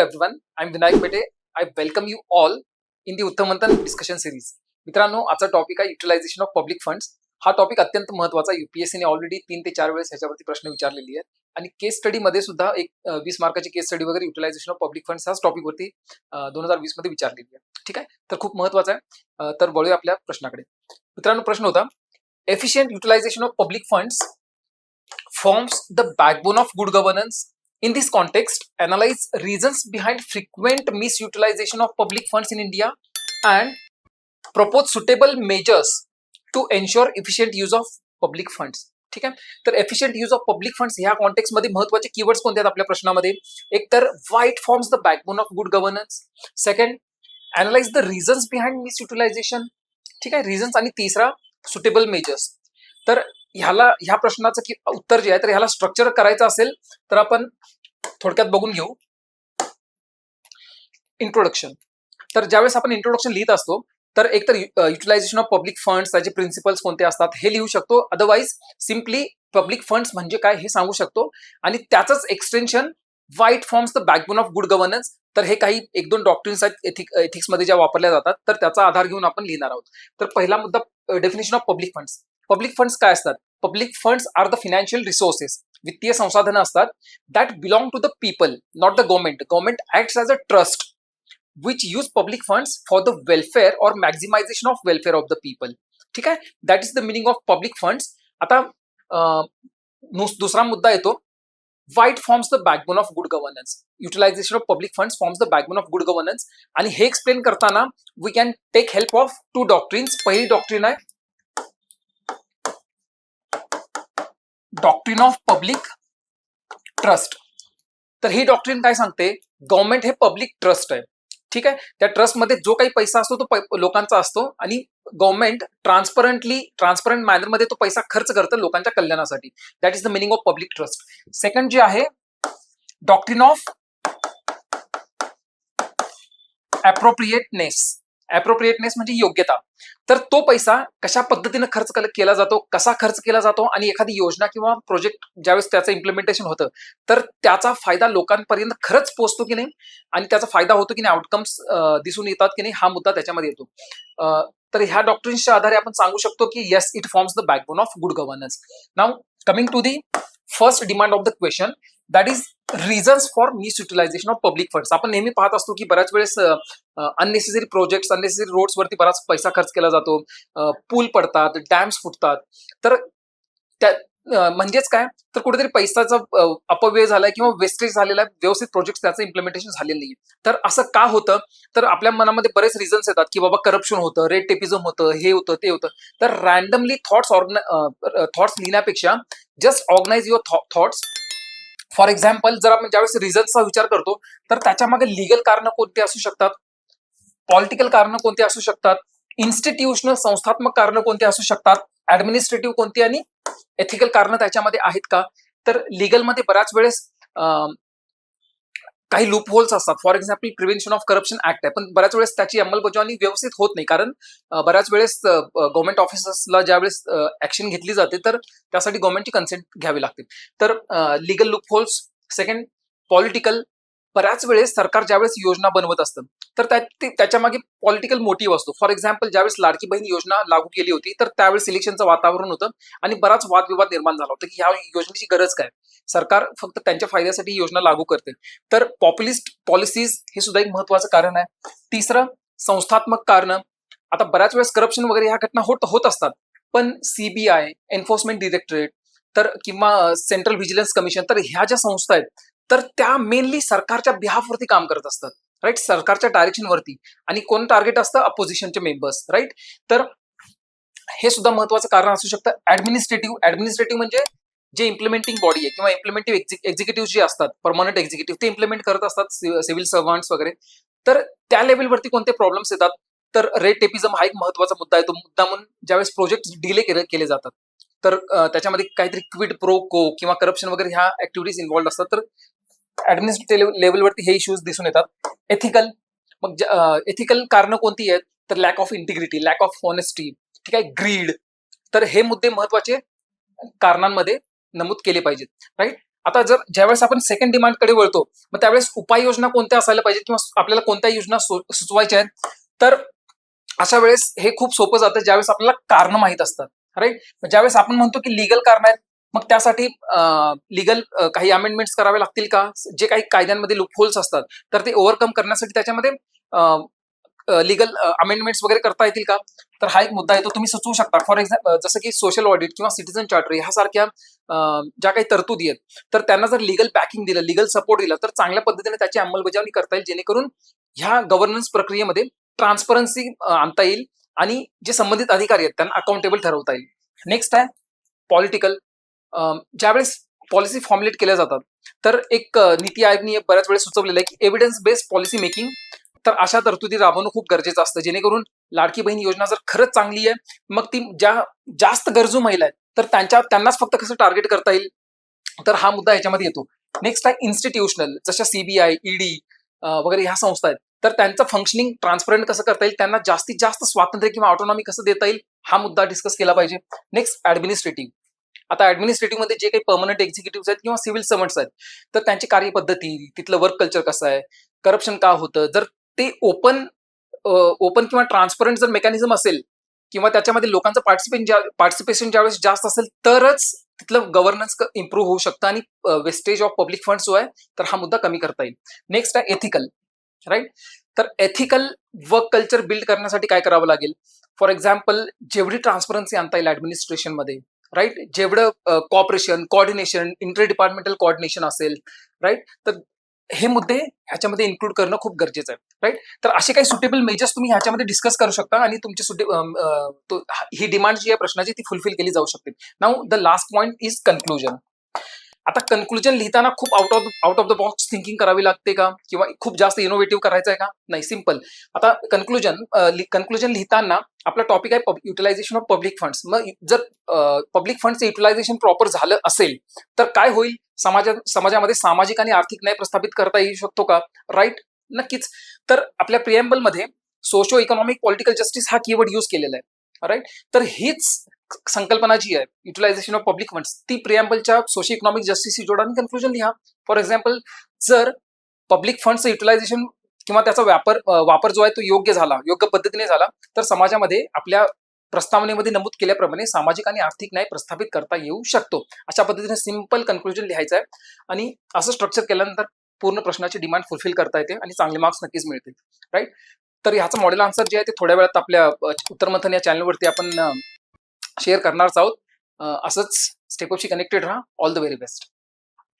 Everyone I am Vinayak Pete I welcome you all in the उत्तमंतन discussion series मित्रांनो आजचा topic आहे utilisation of public funds हा topic अत्यंत महत्त्वाचा युपीएससीने already तीन ते चार वेळेस ह्याच्यावरती प्रश्न विचारलेली आहेत. आणि केस स्टडी मध्ये सुद्धा एक वीस मार्काची केस स्टडी वगैरे युटिलायझेशन ऑफ पब्लिक फंड्स ह्याच टॉपिकवरती दोन हजार वीसमध्ये विचारलेली आहे. ठीक आहे? तर खूप महत्त्वाचा आहे. तर वळूया आपल्या प्रश्नाकडे. मित्रांनो प्रश्न होता efficient utilisation of public funds forms the backbone of good governance In this context, analyze reasons behind frequent misutilization of public funds in India and propose suitable measures to ensure efficient use of public funds. ठीक आहे तर efficient use of public funds ह्या कॉन्टेक्स्टमध्ये महत्त्वाचे keywords कोणते आहेत आपल्या प्रश्नामध्ये? एक तर why it forms the backbone of good governance second analyse the reasons behind misutilisation ठीक आहे? रिझन्स आणि तिसरा सुटेबल मेजर्स तर ह्याला ह्या प्रश्नाचं की उत्तर जे आहे तर ह्याला स्ट्रक्चर करायचं असेल तर आपण थोडक्यात बघून घेऊ. इंट्रोडक्शन तर ज्यावेळेस आपण इंट्रोडक्शन लिहित असतो तर एक तर युटिलायझेशन ऑफ पब्लिक फंड्स त्याचे प्रिन्सिपल्स कोणते असतात हे लिहू शकतो. अदरवाईज सिम्पली पब्लिक फंड्स म्हणजे काय हे सांगू शकतो. आणि त्याचंच extension why it forms the backbone of good governance तर हे काही एक दोन डॉक्टरीन्स आहेत एथिक एथिक्समध्ये ज्या वापरल्या जातात तर त्याचा आधार घेऊन आपण लिहिणार आहोत. तर पहिला मुद्दा definition of public funds public funds काय असतात? Public funds are the financial resources वित्तीय संसाधनं असतात that belong to the people not the government government act as a trust which use public funds for the welfare or maximisation of welfare of the people ठीक आहे? That is the meaning of public funds आता दुसरा मुद्दा येतो. Why it forms the backbone of good governance utilisation of public funds forms the backbone of good governance आणि हे explain करताना we can take help of two doctrines पहिली doctrine आहे doctrine of public trust तर ही doctrine काय सांगते? Government हे पब्लिक ट्रस्ट आहे. ठीक आहे? त्या ट्रस्टमध्ये जो काही पैसा असतो तो लोकांचा असतो आणि गव्हर्नमेंट ट्रान्सपरंटली ट्रान्सपरंट मॅनरमध्ये तो पैसा खर्च करतं लोकांच्या कल्याणासाठी. That is the meaning of public trust second जे आहे डॉक्ट्रिन ऑफ अप्रोप्रिएटनेस अप्रोप्रिएटनेस म्हणजे योग्यता. तर तो पैसा कशा पद्धतीने खर्च केला- जातो कसा खर्च केला जातो आणि एखादी योजना किंवा प्रोजेक्ट ज्यावेळेस त्याचं इम्प्लिमेंटेशन होतं तर त्याचा फायदा लोकांपर्यंत खरंच पोहोचतो की नाही आणि त्याचा फायदा होतो की नाही आउटकम्स दिसून येतात की नाही हा मुद्दा त्याच्यामध्ये येतो. तर ह्या डॉक्टरच्या आधारे आपण सांगू शकतो की yes it forms the backbone of good governance now coming to the first demand of the question that is reasons for misutilisation of public funds आपण नेहमी पाहत असतो की बऱ्याच वेळेस अननेसेसरी प्रोजेक्ट्स अननेसेसरी रोड्स वरती बराच पैसा खर्च केला जातो. पूल पडतात डॅम्स फुटतात. तर त्या म्हणजेच काय? तर कुठेतरी पैशाचा अपव्यय झालाय किंवा वेस्टेज झालेला आहे व्यवस्थित प्रोजेक्ट त्याचं इम्प्लिमेंटेशन झालेलं नाही तर असं का होतं? तर आपल्या मनामध्ये बरेच रिझन्स येतात की बाबा करप्शन होतं रेड टेपिझम होतं हे होतं ते होतं. तर randomly thoughts thoughts लिहिण्यापेक्षा just organise your thoughts for example जर आपण ज्यावेळेस रिझन्सचा विचार करतो तर त्याच्यामागे लिगल कारण कोणते असू शकतात? पॉलिटिकल कारण कोणते असू शकतात? इन्स्टिट्यूशनल संस्थात्मक कारण कोणते असू शकतात? ऍडमिनिस्ट्रेटिव्ह कोणती आणि एथिकल कारण त्याच्यामध्ये आहेत का? तर लिगलमध्ये बऱ्याच वेळेस काही लूप होल्स असतात. For example prevention of corruption act आहे. पण बऱ्याच वेळेस त्याची अंमलबजावणी व्यवस्थित होत नाही. कारण बऱ्याच वेळेस गव्हर्नमेंट ऑफिसर्सला ज्यावेळेस ऍक्शन घेतली जाते तर त्यासाठी गव्हर्नमेंटची कन्सेंट घ्यावी लागते. तर legal loopholes second political बऱ्याच वेळेस सरकार ज्यावेळेस योजना बनवत असतं तर त्या त्याच्यामागे पॉलिटिकल मोटिव्ह असतो. फॉर एक्झाम्पल ज्यावेळेस लाडकी बहीण योजना लागू केली होती तर त्यावेळेस इलेक्शनचं वातावरण होतं आणि बराच वादविवाद निर्माण झाला होता की ह्या योजनेची गरज काय? सरकार फक्त त्यांच्या फायद्यासाठी योजना लागू करते. तर पॉप्युलिस्ट पॉलिसीज हे सुद्धा एक महत्वाचं कारण आहे. तिसरं संस्थात्मक कारण. आता बऱ्याच वेळेस करप्शन वगैरे ह्या घटना होत होत असतात. पण सीबीआय एन्फोर्समेंट डिरेक्टरेट तर किंवा सेंट्रल व्हिजिलन्स कमिशन तर ह्या ज्या संस्था आहेत तर त्या मेनली सरकारच्या बिहाफवरती काम करत असतात. राईट सरकारच्या डायरेक्शनवरती आणि कोण टार्गेट असतं? अपोजिशनचे मेंबर्स राईट तर हे सुद्धा महत्वाचं कारण असू शकतं. ऍडमिनिस्ट्रेटिव्ह ऍडमिनिस्ट्रेटिव्ह म्हणजे जे इम्प्लिमेंटिंग बॉडी आहे किंवा इम्प्लिमेंटिव्ह एक्झिक्युटिव्ह जे असतात परमनंट एक्झिक्युटिव्ह ते इम्प्लिमेंट करत असतात सिव्हिल सर्व्हंट्स वगैरे. तर त्या लेवलवरती कोणते प्रॉब्लेम्स येतात? तर रेड टेपिझम हा एक महत्त्वाचा मुद्दा आहे. तो मुद्दा म्हणून ज्यावेळेस प्रोजेक्ट डिले केले जातात. तर त्याच्यामध्ये काहीतरी क्विड प्रो को किंवा करप्शन वगैरे ह्या ऍक्टिव्हिटीज इन्व्हॉल्ड असतात. तर ऍडमिनिस्ट्रेटिव्ह लेवलवरती हे इश्यूज दिसून येतात. एथिकल मग एथिकल कारणं कोणती आहेत? तर lack of integrity lack of honesty ठीक आहे? ग्रीड तर हे मुद्दे महत्त्वाचे कारणांमध्ये नमूद केले पाहिजेत राईट आता जर ज्यावेळेस आपण सेकंड डिमांडकडे वळतो मग त्यावेळेस उपाययोजना कोणत्या असायला पाहिजे किंवा आपल्याला कोणत्या योजना सुचवायच्या आहेत? तर अशा वेळेस हे खूप सोपं जातं ज्यावेळेस आपल्याला कारण माहीत असतात राईट ज्यावेळेस आपण म्हणतो की लिगल कारण आहेत मग त्यासाठी लिगल काही अमेंडमेंट्स करावे लागतील का? जे काही कायद्यांमध्ये लुपहोल्स असतात तर ते ओव्हरकम करण्यासाठी त्याच्यामध्ये लिगल अमेंडमेंट्स वगैरे करता येतील का? तर हा एक मुद्दा आहे तो तुम्ही सुचवू शकता. फॉर एक्झाम्पल जसं की सोशल ऑडिट किंवा सिटीझन चार्टर ह्यासारख्या ज्या काही तरतुदी आहेत तर त्यांना जर लिगल बॅकिंग दिलं लिगल सपोर्ट दिला तर चांगल्या पद्धतीने त्याची अंमलबजावणी करता येईल जेणेकरून ह्या गव्हर्नन्स प्रक्रियेमध्ये ट्रान्सपरन्सी आणता येईल आणि जे संबंधित अधिकारी आहेत त्यांना अकाउंटेबल ठरवता येईल. नेक्स्ट आहे पॉलिटिकल ज्यावेळेस पॉलिसी फॉर्म्युलेट केल्या जातात तर एक नीती आयोगने बऱ्याच वेळेस सुचवलेलं आहे की एव्हिडन्स बेस्ड पॉलिसी मेकिंग तर अशा तरतुदी राबवणं खूप गरजेचं असतं. जेणेकरून लाडकी बहीण योजना जर खरंच चांगली आहे मग ती ज्या जास्त गरजू महिला आहेत तर त्यांच्या त्यांनाच फक्त कसं टार्गेट करता येईल? तर हा मुद्दा याच्यामध्ये येतो. नेक्स्ट आहे इन्स्टिट्यूशनल जशा सीबीआय ईडी वगैरे ह्या संस्था आहेत. तर त्यांचं फंक्शनिंग ट्रान्सपरंट कसं करता येईल? त्यांना जास्तीत जास्त स्वातंत्र्य किंवा ऑटोनॉमी कसं देता येईल? हा मुद्दा डिस्कस केला पाहिजे. नेक्स्ट ऍडमिनिस्ट्रेटिव्ह आता ऍडमिनिस्ट्रेटिव्हमध्ये जे काही पर्मनंट एक्झिक्युटिव्ह आहेत किंवा सिव्हिल सर्वंट्स आहेत तर त्यांची कार्यपद्धती तिथलं वर्क कल्चर कसं आहे करप्शन का होतं जर ते ओपन ओपन किंवा ट्रान्सपरंट जर मेकॅनिझम असेल किंवा त्याच्यामध्ये लोकांचं पार्टिसिपेशन ज्या पार्टिसिपेशन ज्यावेळेस जास्त असेल तरच तिथलं गव्हर्नन्स इम्प्रूव्ह होऊ शकतं आणि वेस्टेज ऑफ पब्लिक फंड जो आहे तर हा मुद्दा कमी करता येईल. नेक्स्ट आहे एथिकल राईट तर एथिकल वर्क कल्चर बिल्ड करण्यासाठी काय करावं लागेल? फॉर एक्झाम्पल जेवढी ट्रान्सपरन्सी आणता येईल ऍडमिनिस्ट्रेशनमध्ये राईट जेवढं cooperation coordination inter departmental coordination असेल राईट तर हे मुद्दे ह्याच्यामध्ये इन्क्लूड करणं खूप गरजेचं आहे राईट तर असे काही सुटेबल मेजर्स तुम्ही ह्याच्यामध्ये डिस्कस करू शकता आणि तुमची सुटे ही डिमांड जी आहे प्रश्नाची ती फुलफिल केली जाऊ शकते. Now the last point is conclusion आता कन्क्लुजन लिहिताना खूप out of out of the box thinking करावी लागते का? किंवा खूप जास्त इनोव्हेटिव्ह करायचं आहे का? नाही सिंपल आता कन्क्लुजन कन्क्लुजन लिहिताना आपला टॉपिक आहे युटिलायझेशन ऑफ पब्लिक फंड्स मग जर पब्लिक फंडचं युटिलायझेशन प्रॉपर झालं असेल तर काय होईल? समाजात समाजामध्ये सामाजिक आणि आर्थिक न्याय प्रस्थापित करता येऊ शकतो का? राईट नक्कीच. तर आपल्या प्रिएम्बलमध्ये सोशो इकॉनॉमिक पॉलिटिकल जस्टिस हा कीवर्ड यूज केलेला आहे. राईट तर हीच संकल्पना जी आहे युटिलायझेशन ऑफ पब्लिक फंड्स ती प्रिएम्बलच्या सोशल इकॉनॉमिक जस्टिसशी जोडा आणि कन्क्लुजन लिहा. फॉर एक्झाम्पल जर पब्लिक फंडचं युटिलायझेशन किंवा त्याचा व्यापार वापर जो आहे तो योग्य झाला योग्य पद्धतीने झाला तर समाजामध्ये आपल्या प्रस्तावनेमध्ये नमूद केल्याप्रमाणे सामाजिक आणि आर्थिक न्याय प्रस्थापित करता येऊ शकतो. अशा पद्धतीने सिंपल कन्क्लुजन लिहायचं आहे आणि असं स्ट्रक्चर केल्यानंतर पूर्ण प्रश्नाची डिमांड फुलफिल करता येते आणि चांगले मार्क्स नक्कीच मिळतील. राईट तर ह्याचं मॉडेल आन्सर जे आहे ते थोड्या वेळात आपल्या उत्तरमंथन या चॅनलवरती आपण शेअर करणारच आहोत. असंच स्टेपअपशी कनेक्टेड राहा. All the very best